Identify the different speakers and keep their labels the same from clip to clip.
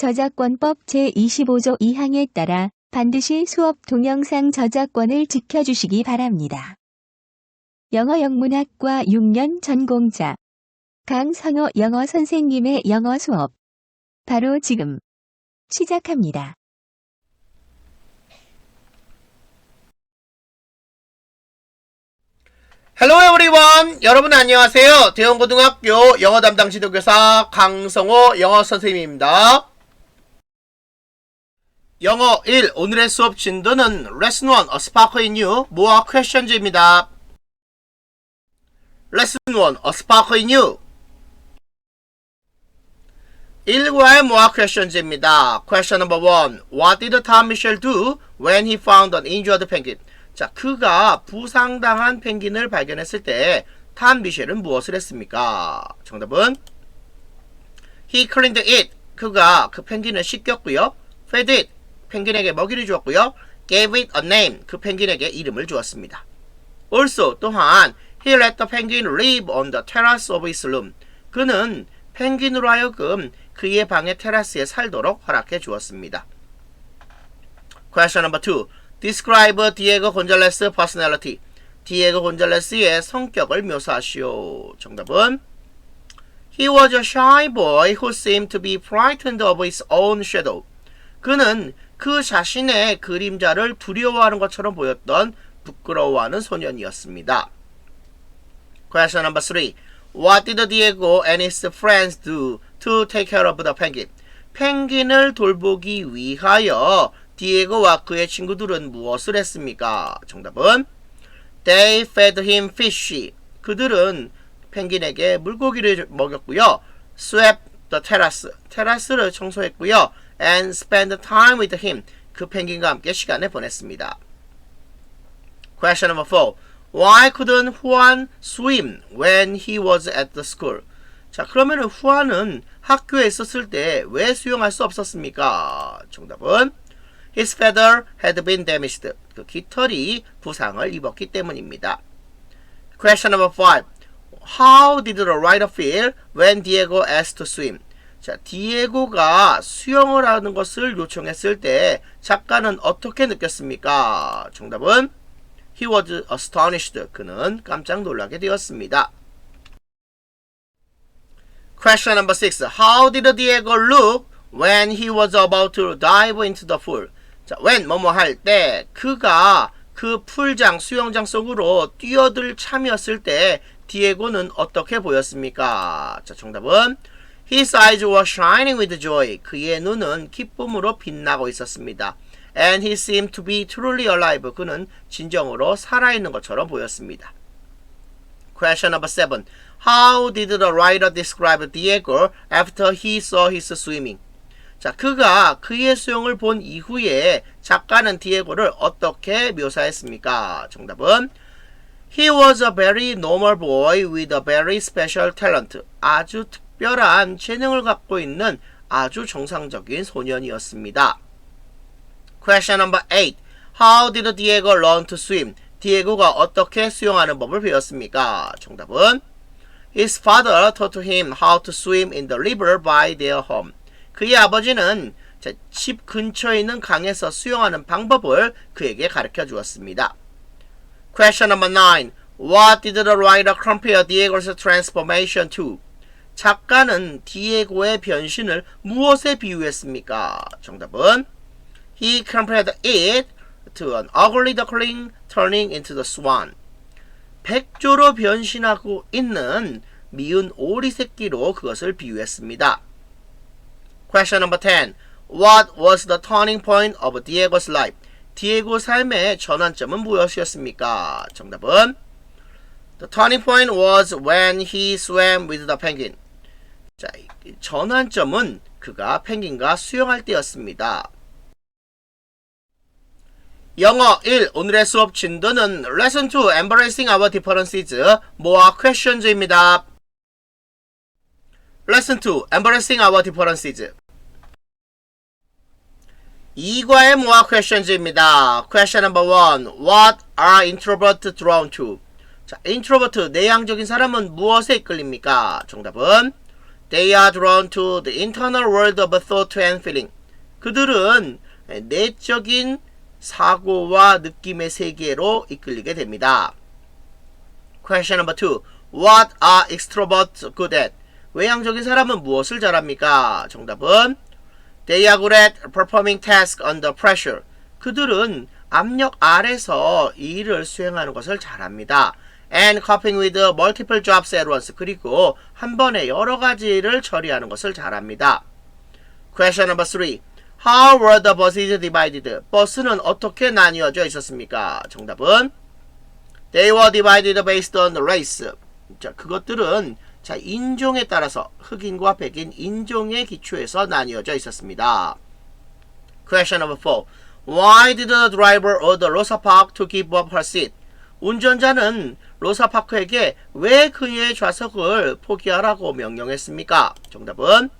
Speaker 1: 저작권법 제25조 2항에 따라 반드시 수업 동영상 저작권을 지켜주시기 바랍니다. 영어 영문학과 6년 전공자 강선호 영어 선생님의 영어 수업 바로 지금 시작합니다.
Speaker 2: Hello everyone! 여러분 안녕하세요. 대형고등학교 영어 담당 지도교사 강성호 영어 선생님입니다. 영어 1 오늘의 수업 진도는 Lesson 1 A Spark in You 모아 퀘션즈입니다. Lesson 1 A Spark in You 1과의 모아 퀘션즈입니다. Question number 1 What did Tom Mitchell do when he found an injured penguin? 자, 그가 부상당한 펭귄을 발견했을 때탐 미셸은 무엇을 했습니까? 정답은 He cleaned it. 그가 그 펭귄을 씻겼고요. Fed it. 펭귄에게 먹이를 주었고요. Gave it a name. 그 펭귄에게 이름을 주었습니다. Also 또한 He let the penguin live on the terrace of his room. 그는 펭귄으로 하여금 그의 방의 테라스에 살도록 허락해 주었습니다. Question number 2. Describe Diego Gonzalez's personality. 디에고 곤잘레스의 성격을 묘사하시오. 정답은 He was a shy boy who seemed to be frightened of his own shadow. 그는 그 자신의 그림자를 두려워하는 것처럼 보였던 부끄러워하는 소년이었습니다. Question number 3. What did Diego and his friends do to take care of the penguin? 펭귄을 돌보기 위하여 디에고와 그의 친구들은 무엇을 했습니까? 정답은 They fed him fish. 그들은 펭귄에게 물고기를 먹였고요. Swept the terrace. 테라스를 청소했고요. And spent time with him. 그 펭귄과 함께 시간을 보냈습니다. Question number 4. Why couldn't Juan swim when he was at the school? 자, 그러면은 후안은 학교에 있었을 때 왜 수영할 수 없었습니까? 정답은 His feather had been damaged. 그 깃털이 부상을 입었기 때문입니다. Question number 5. How did the writer feel when Diego asked to swim? 자, 디에고가 수영을 하는 것을 요청했을 때 작가는 어떻게 느꼈습니까? 정답은 He was astonished. 그는 깜짝 놀라게 되었습니다. Question number 6. How did Diego look when he was about to dive into the pool? 자, when 뭐뭐 할 때 그가 그 풀장 수영장 속으로 뛰어들 참이었을 때 디에고는 어떻게 보였습니까? 자, 정답은 His eyes were shining with joy. 그의 눈은 기쁨으로 빛나고 있었습니다. And he seemed to be truly alive. 그는 진정으로 살아있는 것처럼 보였습니다. Question number 7. How did the writer describe Diego after he saw his swimming? 자, 그가 그의 수영을 본 이후에 작가는 디에고를 어떻게 묘사했습니까? 정답은 He was a very normal boy with a very special talent. 아주 특 별한 재능을 갖고 있는 아주 정상적인 소년이었습니다. Question number 8. How did Diego learn to swim? 디에고가 어떻게 수영하는 법을 배웠습니까? 정답은 His father taught him how to swim in the river by their home. 그의 아버지는 집 근처에 있는 강에서 수영하는 방법을 그에게 가르쳐 주었습니다. Question number 9. What did the writer compare Diego's transformation to? 작가는 디에고의 변신을 무엇에 비유했습니까? 정답은 He compared it to an ugly duckling turning into the swan. 백조로 변신하고 있는 미운 오리 새끼로 그것을 비유했습니다. Question number 10. What was the turning point of Diego's life? 디에고 삶의 전환점은 무엇이었습니까? 정답은 The turning point was when he swam with the penguin. 자, 전환점은 그가 펭귄과 수영할 때였습니다. 영어 1 오늘의 수업 진도는 Lesson 2 Embracing Our Differences 모아 Questions입니다. Lesson 2 Embracing Our Differences 2과의 모아 퀘션즈입니다. Question number 1. What are introverts drawn to? 자, introvert, 내향적인 사람은 무엇에 이끌립니까? 정답은 They are drawn to the internal world of thought and feeling. 그들은 내적인 사고와 느낌의 세계로 이끌리게 됩니다. Question number two. What are extroverts good at? 외향적인 사람은 무엇을 잘합니까? 정답은 They are good at performing tasks under pressure. 그들은 압력 아래서 일을 수행하는 것을 잘합니다. And coping with multiple jobs at once. 그리고 한 번에 여러 가지를 처리하는 것을 잘합니다. Question number three. How were the buses divided? 버스는 어떻게 나뉘어져 있었습니까? 정답은 They were divided based on race. 자, 그것들은 자, 인종에 따라서 흑인과 백인 인종의 기초에서 나뉘어져 있었습니다. Question number 4. Why did the driver order Rosa Park to give up her seat? 운전자는 로사 파크에게 왜 그녀의 좌석을 포기하라고 명령했습니까? 정답은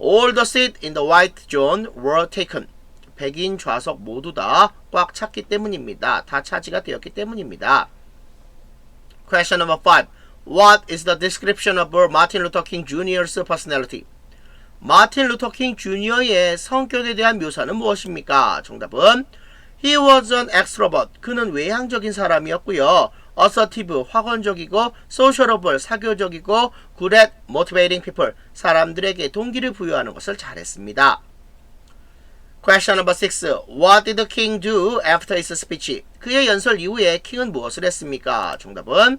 Speaker 2: All the seats in the white zone were taken. 백인 좌석 모두 다 꽉 찼기 때문입니다. 다 차지가 되었기 때문입니다. Question number 5. What is the description of Martin Luther King Jr.'s personality? 마틴 루터 킹 주니어의 성격에 대한 묘사는 무엇입니까? 정답은 He was an extrovert. 그는 외향적인 사람이었고요. Assertive, 확언적이고 sociable, 사교적이고 at motivating people. 사람들에게 동기를 부여하는 것을 잘했습니다. Question number 6. What did the king do after his speech? 그의 연설 이후에 킹은 무엇을 했습니까? 정답은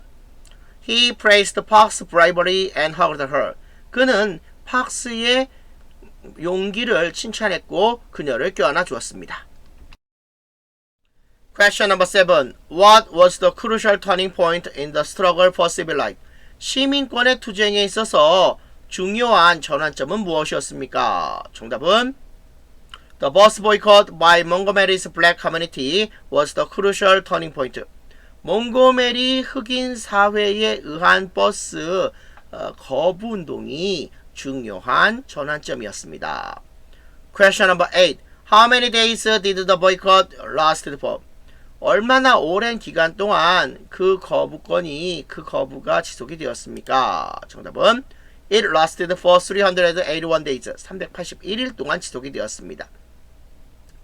Speaker 2: He praised Park's bravery and hugged her. 그는 팍스의 용기를 칭찬했고 그녀를 껴안아 주었습니다. Question number 7. What was the crucial turning point in the struggle for civil life? 시민권의 투쟁에 있어서 중요한 전환점은 무엇이었습니까? 정답은 The bus boycott by Montgomery's black community was the crucial turning point. 몽고메리 흑인 사회에 의한 버스 어, 거부 운동이 중요한 전환점이었습니다. Question number 8. How many days did the boycott last for? 얼마나 오랜 기간 동안 그 거부권이 그 거부가 지속이 되었습니까? 정답은 It lasted for 381 days. 381일 동안 지속이 되었습니다.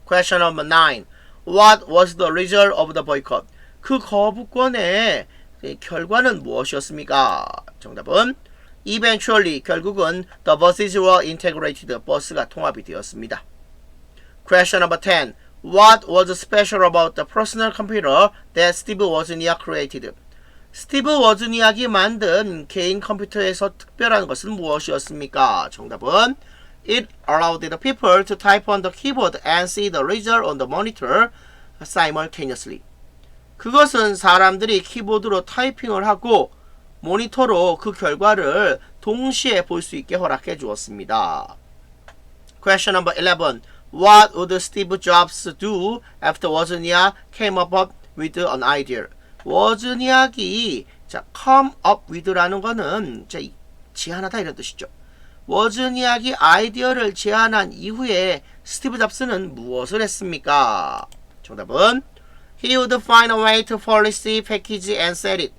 Speaker 2: Question number 9. What was the result of the boycott? 그 거부권의 결과는 무엇이었습니까? 정답은 Eventually 결국은 the buses were integrated. 버스가 통합이 되었습니다. Question number 10. What was special about the personal computer that Steve Wozniak created? 스티브 워즈니악이 만든 개인 컴퓨터에서 특별한 것은 무엇이었습니까? 정답은 It allowed the people to type on the keyboard and see the result on the monitor simultaneously. 그것은 사람들이 키보드로 타이핑을 하고 모니터로 그 결과를 동시에 볼 수 있게 허락해 주었습니다. Question number 11. What would Steve Jobs do after Wozniak came up with an idea? 워즈니악이 자 come up with라는 거는 자 제안하다 이런 뜻이죠. 워즈니악이 아이디어를 제안한 이후에 스티브 잡스는 무엇을 했습니까? 정답은 He would find a way to policy, package and sell it.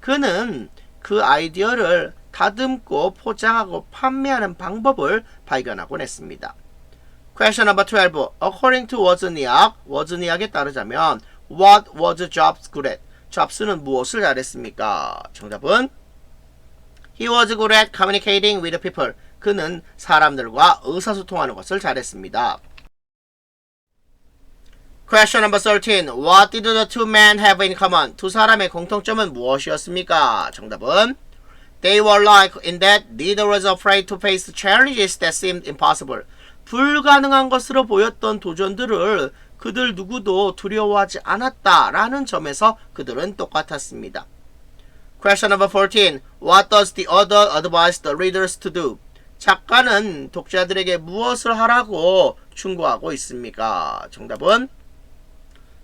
Speaker 2: 그는 그 아이디어를 다듬고 포장하고 판매하는 방법을 발견하곤 했습니다. Question number 12. According to 워즈니악, 워즈니악에 따르자면 What was Jobs good at? 잡스는 무엇을 잘했습니까? 정답은 He was good at communicating with people. 그는 사람들과 의사소통하는 것을 잘했습니다. Question number 13. What did the two men have in common? 두 사람의 공통점은 무엇이었습니까? 정답은 They were like in that neither was afraid to face challenges that seemed impossible. 불가능한 것으로 보였던 도전들을 그들 누구도 두려워하지 않았다라는 점에서 그들은 똑같았습니다. Question number 14. What does the author advise the readers to do? 작가는 독자들에게 무엇을 하라고 충고하고 있습니까? 정답은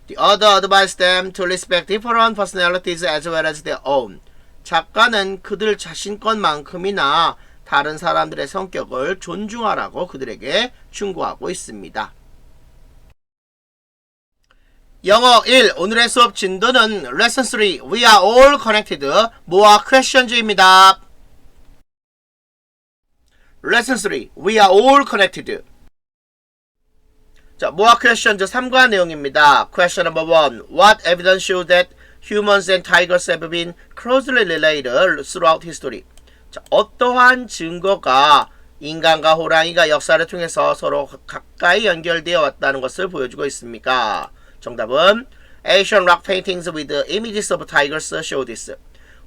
Speaker 2: The author advised them to respect different personalities as well as their own. 작가는 그들 자신 것만큼이나 다른 사람들의 성격을 존중하라고 그들에게 충고하고 있습니다. 영어 1 오늘의 수업 진도는 레슨 3 We are all connected 모아 퀘션즈입니다. Lesson 3. We are all connected. 자, 모아 퀘션즈 3과 내용입니다. Question number 1. What evidence shows that humans and tigers have been closely related throughout history? 자, 어떠한 증거가 인간과 호랑이가 역사를 통해서 서로 가까이 연결되어 왔다는 것을 보여주고 있습니까? 정답은 Asian rock paintings with images of tigers show this.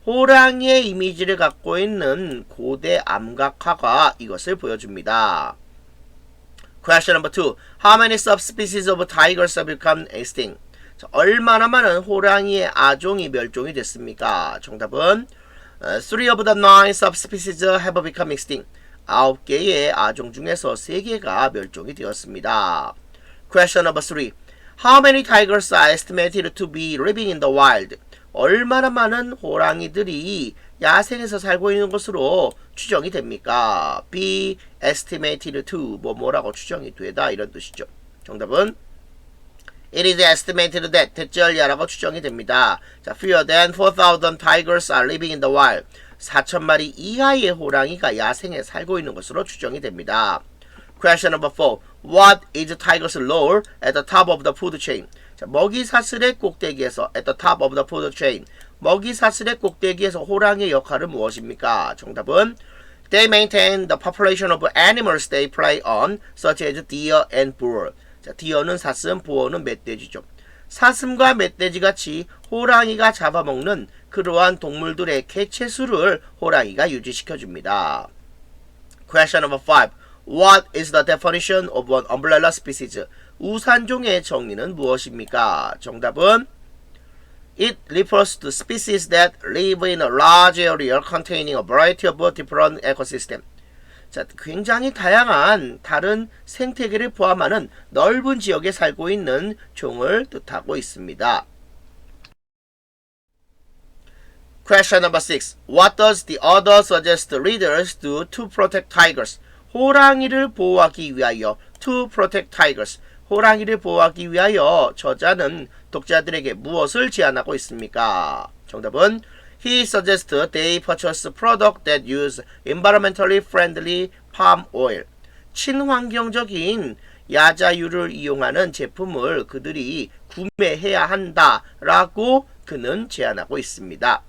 Speaker 2: 호랑이의 이미지를 갖고 있는 고대 암각화가 이것을 보여줍니다. Question number two. How many subspecies of tigers have become extinct? 자, 얼마나 많은 호랑이의 아종이 멸종이 됐습니까? 정답은 어, Three of the nine subspecies have become extinct. 아홉 개의 아종 중에서 세 개가 멸종이 되었습니다. Question number three. How many tigers are estimated to be living in the wild? 얼마나 많은 호랑이들이 야생에서 살고 있는 것으로 추정이 됩니까? be estimated to 뭐 뭐라고 추정이 되다 이런 뜻이죠. 정답은 It is estimated that 대절야라고 추정이 됩니다. 자, fewer than 4,000 tigers are living in the wild. 4천 마리 이하의 호랑이가 야생에 살고 있는 것으로 추정이 됩니다. Question number 4. What is tiger's role at the top of the food chain? 자, 먹이 사슬의 꼭대기에서 at the top of the food chain. 먹이 사슬의 꼭대기에서 호랑이의 역할은 무엇입니까? 정답은 They maintain the population of animals they prey on, such as deer and boar. 자, 디어는 사슴, 보어는 멧돼지죠. 사슴과 멧돼지 같이 호랑이가 잡아먹는 그러한 동물들의 개체수를 호랑이가 유지시켜 줍니다. Question number 5. What is the definition of an umbrella species? 우산종의 정의는 무엇입니까? 정답은 It refers to species that live in a large area containing a variety of different ecosystem. 자, 굉장히 다양한 다른 생태계를 포함하는 넓은 지역에 살고 있는 종을 뜻하고 있습니다. Question number 6. What does the author suggest readers do to protect tigers? 호랑이를 보호하기 위하여 to protect tigers. 호랑이를 보호하기 위하여 저자는 독자들에게 무엇을 제안하고 있습니까? 정답은 He suggests they purchase product that use environmentally friendly palm oil. 친환경적인 야자유를 이용하는 제품을 그들이 구매해야 한다라고 그는 제안하고 있습니다.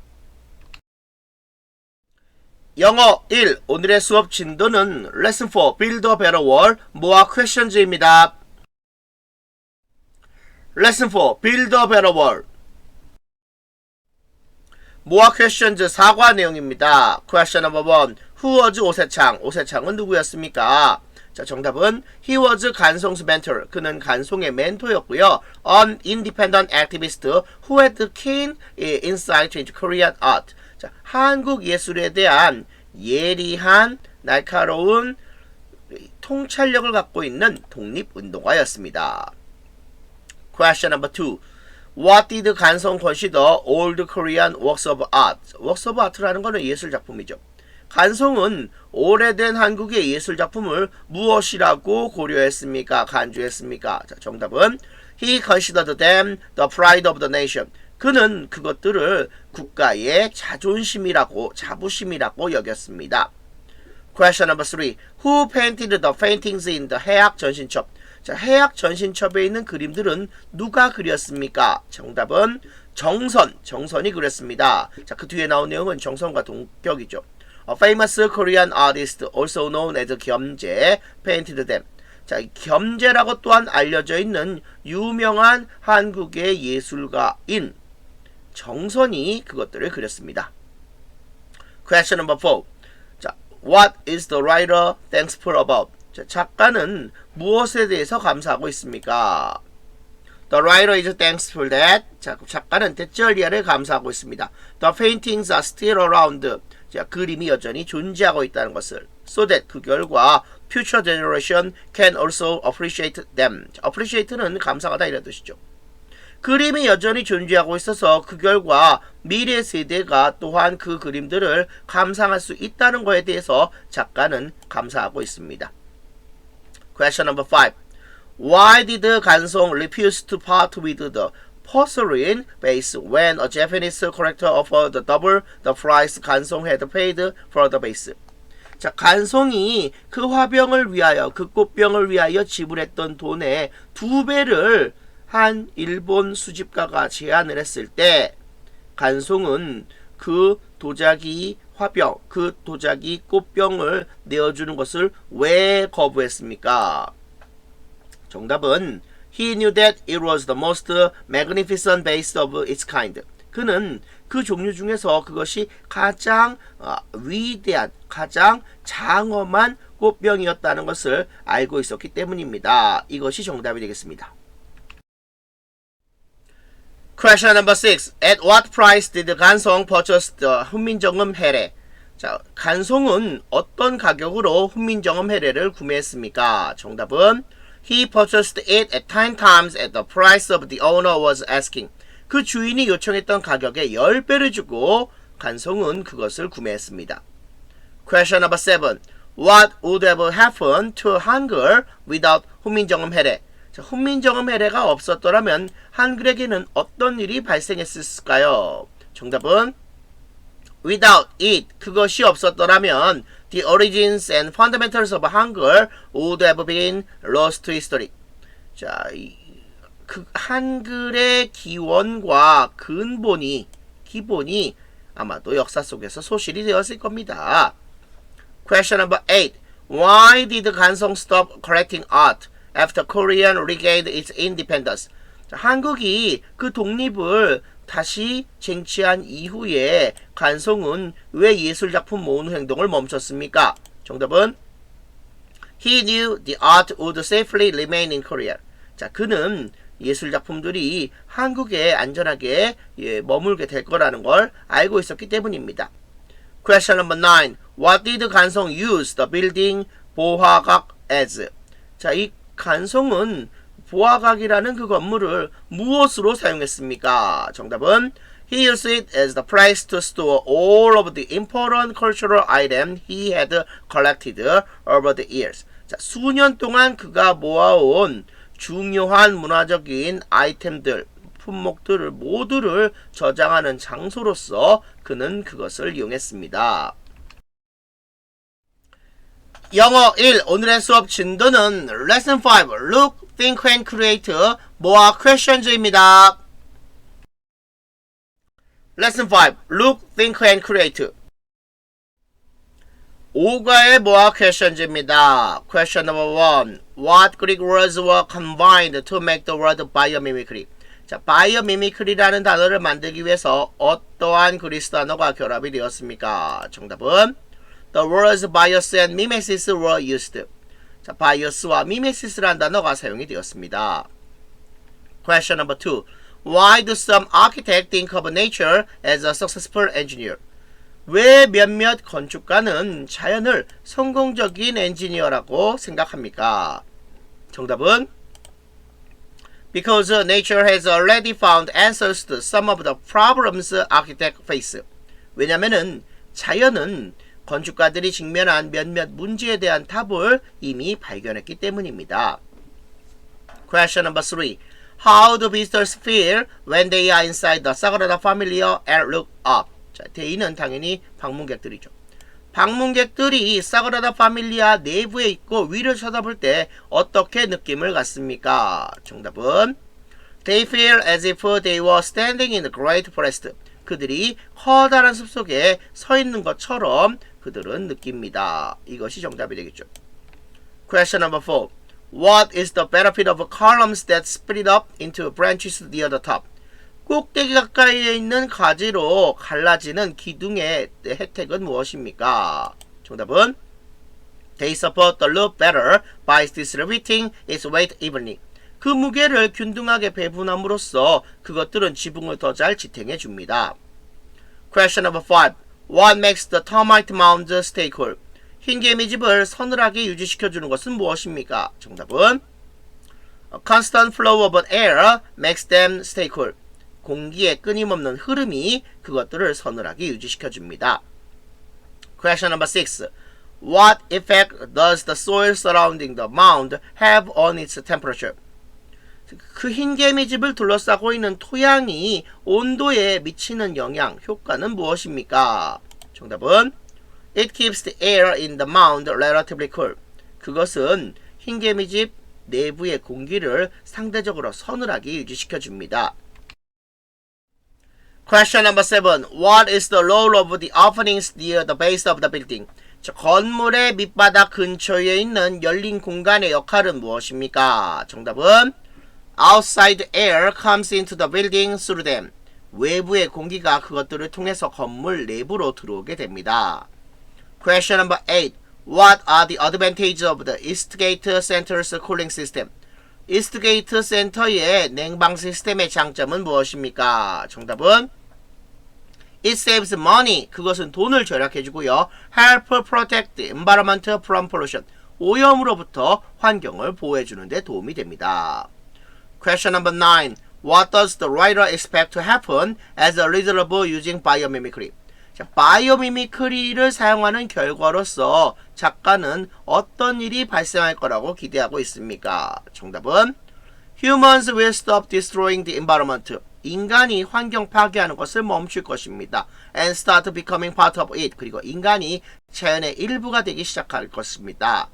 Speaker 2: 영어 1 오늘의 수업 진도는 레슨 4 Build a Better World 모아 퀘션즈입니다. 레슨 4 Build a Better World 모아 퀘션즈 사과 내용입니다. Question number 1 Who was 오세창? 오세창은 누구였습니까? 자, 정답은 He was 간송's mentor. 그는 간송의 멘토였고요. An independent activist who had keen insight into Korean art. 자, 한국 예술에 대한 예리한 날카로운 통찰력을 갖고 있는 독립운동가였습니다. Question number 2. What did 간성 consider old Korean works of art? works of art라는 것은 예술 작품이죠. 간송은 오래된 한국의 예술 작품을 무엇이라고 고려했습니까? 간주했습니까? 자, 정답은 He considered them the pride of the nation. 그는 그것들을 국가의 자존심이라고 자부심이라고 여겼습니다. Question number 3. Who painted the paintings in the 해학 전신첩? 자, 해학 전신첩에 있는 그림들은 누가 그렸습니까? 정답은 정선, 정선이 그렸습니다. 자, 그 뒤에 나온 내용은 정선과 동격이죠. A famous Korean artist, also known as 겸재, painted them. 자, 겸재라고 또한 알려져 있는 유명한 한국의 예술가인 정선이 그것들을 그렸습니다. Question number 4. 자, what is the writer thankful about? 자, 작가는 무엇에 대해서 감사하고 있습니까? The writer is thankful that 자, 작가는 대절리아를 감사하고 있습니다. The paintings are still around. 자, 그림이 여전히 존재하고 있다는 것을 so that 그 결과 future generation can also appreciate them. 자, appreciate는 감상하다 이런 뜻이죠. 그림이 여전히 존재하고 있어서 그 결과 미래 세대가 또한 그 그림들을 감상할 수 있다는 것에 대해서 작가는 감사하고 있습니다. Question number 5. Why did 간송 refuse to part with the porcelain vase when a Japanese collector offered double the price 간송 had paid for the vase? 자, 간송이 그 화병을 위하여, 그 꽃병을 위하여 지불했던 돈의 두 배를 한 일본 수집가가 제안을 했을 때, 간송은 그 도자기 화병, 그 도자기 꽃병을 내어주는 것을 왜 거부했습니까? 정답은 He knew that it was the most magnificent vase of its kind. 그는 그 종류 중에서 그것이 가장 어, 위대한, 가장 장엄한 꽃병이었다는 것을 알고 있었기 때문입니다. 이것이 정답이 되겠습니다. Question number six. At what price did 간송 purchase the 훈민정음 해례? 자, 간송은 어떤 가격으로 훈민정음 해례를 구매했습니까? 정답은 He purchased it at 10 times at the price of the owner was asking. 그 주인이 요청했던 가격의 10배를 주고 간송은 그것을 구매했습니다. Question number 7. What would have happened to 한글 without 훈민정음 해례? 자, 훈민정음 해례가 없었더라면 한글에게는 어떤 일이 발생했을까요? 정답은 without it 그것이 없었더라면 the origins and fundamentals of 한글 would have been lost to history. 자, 이, 그 한글의 기원과 근본이 기본이 아마도 역사 속에서 소실이 되었을 겁니다. Question number 8. Why did 간송 stop collecting art after Korean regained its independence? 자, 한국이 그 독립을 다시 쟁취한 이후에 간송은 왜 예술작품 모으는 행동을 멈췄습니까? 정답은 He knew the art would safely remain in Korea. 자, 그는 예술작품들이 한국에 안전하게 예, 머물게 될 거라는 걸 알고 있었기 때문입니다. Question number 9. What did 간송 use the building 보화각 as? 자, 이 간송은 보화각이라는 그 건물을 무엇으로 사용했습니까? 정답은 He used it as the place to store all of the important cultural items he had collected over the years. 자, 수년 동안 그가 모아온 중요한 문화적인 아이템들, 품목들을 모두를 저장하는 장소로서 그는 그것을 이용했습니다. 영어 1 오늘의 수업 진도는 Lesson 5 Look, Think and Create 모아 Questions입니다. Lesson 5 Look, Think and Create 5과의 모아 Questions입니다. Question number 1 What Greek words were combined to make the word biomimicry? 자, biomimicry라는 단어를 만들기 위해서 어떠한 그리스 단어가 결합이 되었습니까? 정답은 The words bias and mimesis were used. 자, bias와 mimesis라는 단어가 사용이 되었습니다. Question number 2. Why do some architects think of nature as a successful engineer? 왜 몇몇 건축가는 자연을 성공적인 엔지니어라고 생각합니까? 정답은 Because nature has already found answers to some of the problems architects face. 왜냐면은 자연은 건축가들이 직면한 몇몇 문제에 대한 답을 이미 발견했기 때문입니다. Question number 3. How do visitors feel when they are inside the Sagrada Familia and look up? 자, 대인은 당연히 방문객들이죠. 방문객들이 사그라다 파밀리아 내부에 있고 위를 쳐다볼 때 어떻게 느낌을 갖습니까? 정답은 They feel as if they were standing in a great forest. 그들이 커다란 숲속에 서 있는 것처럼 그들은 느낍니다. 이것이 정답이 되겠죠. Question number 4. What is the benefit of columns that split up into branches near the top? 꼭대기 가까이에 있는 가지로 갈라지는 기둥의 혜택은 무엇입니까? 정답은 They support the loop better by distributing its weight evenly. 그 무게를 균등하게 배분함으로써 그것들은 지붕을 더 잘 지탱해 줍니다. Question number 5. What makes the termite mound stay cool? 흰 개미 집을 서늘하게 유지시켜주는 것은 무엇입니까? 정답은 A constant flow of air makes them stay cool. 공기의 끊임없는 흐름이 그것들을 서늘하게 유지시켜 줍니다. Question number 6. What effect does the soil surrounding the mound have on its temperature? 그 흰 개미집을 둘러싸고 있는 토양이 온도에 미치는 영향, 효과는 무엇입니까? 정답은 It keeps the air in the mound relatively cool. 그것은 흰 개미집 내부의 공기를 상대적으로 서늘하게 유지시켜 줍니다. Question number 7. What is the role of the openings near the base of the building? 자, 건물의 밑바닥 근처에 있는 열린 공간의 역할은 무엇입니까? 정답은 Outside air comes into the building through them. 외부의 공기가 그것들을 통해서 건물 내부로 들어오게 됩니다. Question number 8. What are the advantages of the Eastgate Center's cooling system? 이스트게이트 센터의 냉방 시스템의 장점은 무엇입니까? 정답은 It saves money. 그것은 돈을 절약해주고요. Help protect environment from pollution. 오염으로부터 환경을 보호해주는 데 도움이 됩니다. Question number 9. What does the writer expect to happen as a of using biomimicry? 자, 바이오미미크리를 사용하는 결과로서 작가는 어떤 일이 발생할 거라고 기대하고 있습니까? 정답은 Humans will stop destroying the environment. 인간이 환경 파괴하는 것을 멈출 것입니다. And start becoming part of it. 그리고 인간이 자연의 일부가 되기 시작할 것입니다.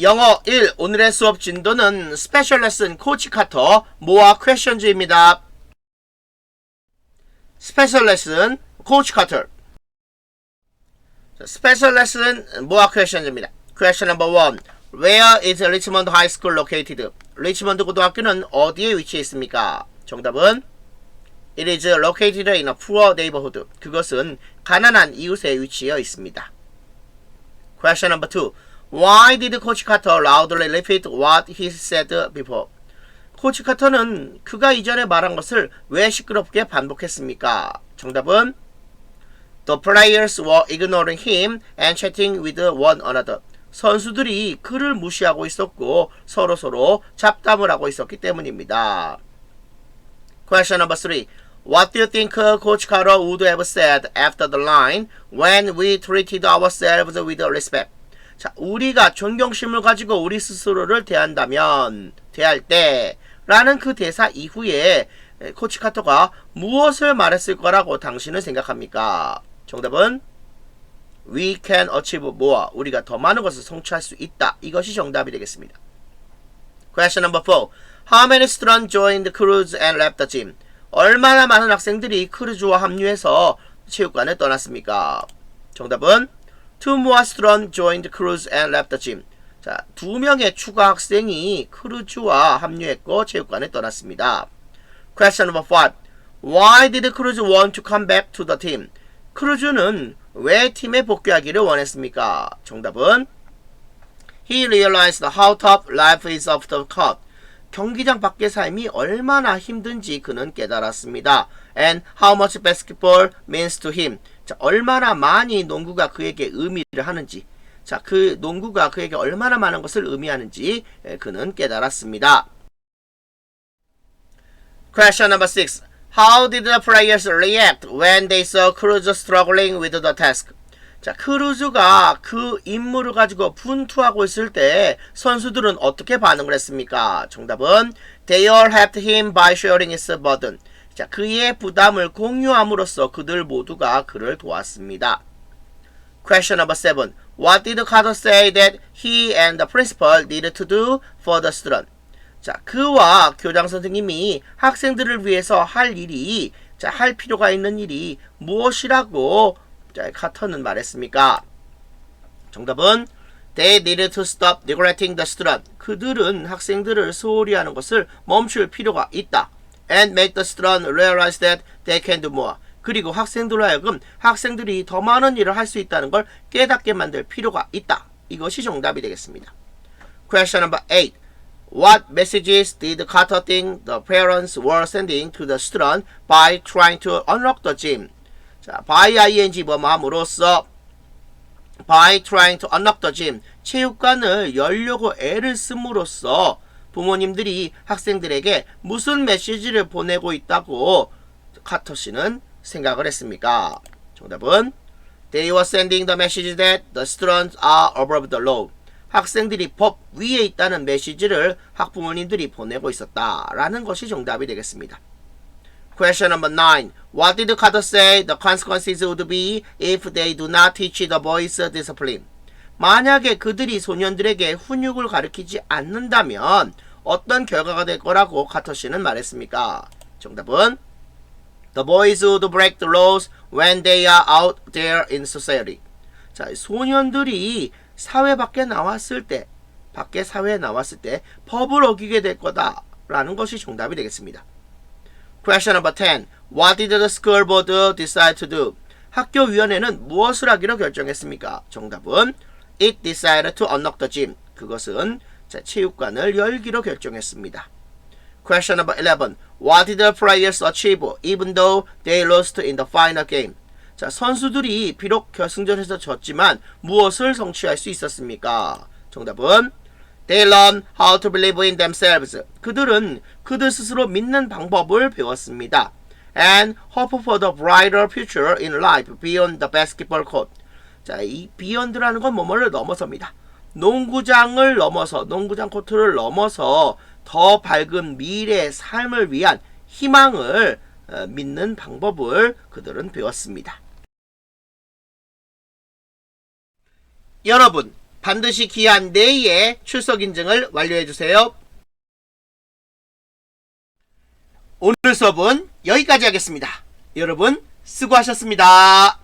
Speaker 2: 영어 1 오늘의 수업 진도는 스페셜 레슨 코치 카터 모아 퀘션즈입니다. 스페셜 레슨 코치 카터 스페셜 레슨 모아 퀘션즈입니다. 퀘션 넘버 1 Where is Richmond High School located? 리치먼드 고등학교는 어디에 위치해 있습니까? 정답은 It is located in a poor neighborhood. 그것은 가난한 이웃에 위치해 있습니다. Question number 2. Why did Coach Carter loudly repeat what he said before? 코치 카터는 그가 이전에 말한 것을 왜 시끄럽게 반복했습니까? 정답은 The players were ignoring him and chatting with one another. 선수들이 그를 무시하고 있었고 서로 서로 잡담을 하고 있었기 때문입니다. Question number 3. What do you think Coach Carter would have said after the line when we treated ourselves with respect? 자, 우리가 존경심을 가지고 우리 스스로를 대한다면, 대할 때, 라는 그 대사 이후에 코치 카터가 무엇을 말했을 거라고 당신은 생각합니까? 정답은 We can achieve more. 우리가 더 많은 것을 성취할 수 있다. 이것이 정답이 되겠습니다. Question number 4. How many students joined the cruise and left the gym? 얼마나 많은 학생들이 크루즈와 합류해서 체육관을 떠났습니까? 정답은 More students joined cruise and left the gym. 자, 두 명의 추가 학생이 크루즈와 합류했고 체육관을 떠났습니다. Question number 5. Why did Cruz want to come back to the team? 크루즈는 왜 팀에 복귀하기를 원했습니까? 정답은 He realized how tough life is the court. 경기장 밖의 삶이 얼마나 힘든지 그는 깨달았습니다. And how much basketball means to him. 자, 얼마나 많이 농구가 그에게 의미를 하는지. 자, 그 농구가 그에게 얼마나 많은 것을 의미하는지 에, 그는 깨달았습니다. Question number 6. How did the players react when they saw Cruz struggling with the task? 자, 크루즈가 그 임무를 가지고 분투하고 있을 때 선수들은 어떻게 반응을 했습니까? 정답은 They all helped him by sharing his burden. 자, 그의 부담을 공유함으로써 그들 모두가 그를 도왔습니다. Question number 7. What did Carter say that he and the principal needed to do for the student? 자, 그와 교장 선생님이 학생들을 위해서 할 일이, 자, 할 필요가 있는 일이 무엇이라고 자, 카터는 말했습니까? 정답은 They needed to stop neglecting the student. 그들은 학생들을 소홀히 하는 것을 멈출 필요가 있다. And make the student realize that they can do more. 그리고 학생들로 하여금 학생들이 더 많은 일을 할 수 있다는 걸 깨닫게 만들 필요가 있다. 이것이 정답이 되겠습니다. Question number 8. What messages did Carter think the parents were sending to the student by trying to unlock the gym? 자, by ing 뭐뭐함으로써 by trying to unlock the gym 체육관을 열려고 애를 씀으로써 부모님들이 학생들에게 무슨 메시지를 보내고 있다고 카터 씨는 생각을 했습니까? 정답은 They were sending the message that the students are above the law. 학생들이 법 위에 있다는 메시지를 학부모님들이 보내고 있었다라는 것이 정답이 되겠습니다. Question number 9. What did Carter say the consequences would be if they do not teach the boys discipline? 만약에 그들이 소년들에게 훈육을 가르치지 않는다면 어떤 결과가 될 거라고 카터 씨는 말했습니까? 정답은 The boys would break the laws when they are out there in society. 자, 소년들이 사회 밖에 나왔을 때, 밖에 사회에 나왔을 때 법을 어기게 될 거다라는 것이 정답이 되겠습니다. Question number 10. What did the school board decide to do? 학교 위원회는 무엇을 하기로 결정했습니까? 정답은 It decided to unlock the gym. 그것은 자, 체육관을 열기로 결정했습니다. Question number 11. What did the players achieve even though they lost in the final game? 자, 선수들이 비록 결승전에서 졌지만 무엇을 성취할 수 있었습니까? 정답은 They learn how to believe in themselves. 그들은 그들 스스로 믿는 방법을 배웠습니다. And hope for the brighter future in life beyond the basketball court. 자, 이 beyond라는 건 뭐뭐를 넘어섭니다. 농구장을 넘어서, 농구장 코트를 넘어서 더 밝은 미래의 삶을 위한 희망을 어, 믿는 방법을 그들은 배웠습니다. 여러분, 반드시 기한 내에 출석 인증을 완료해 주세요. 오늘 수업은 여기까지 하겠습니다. 여러분, 수고하셨습니다.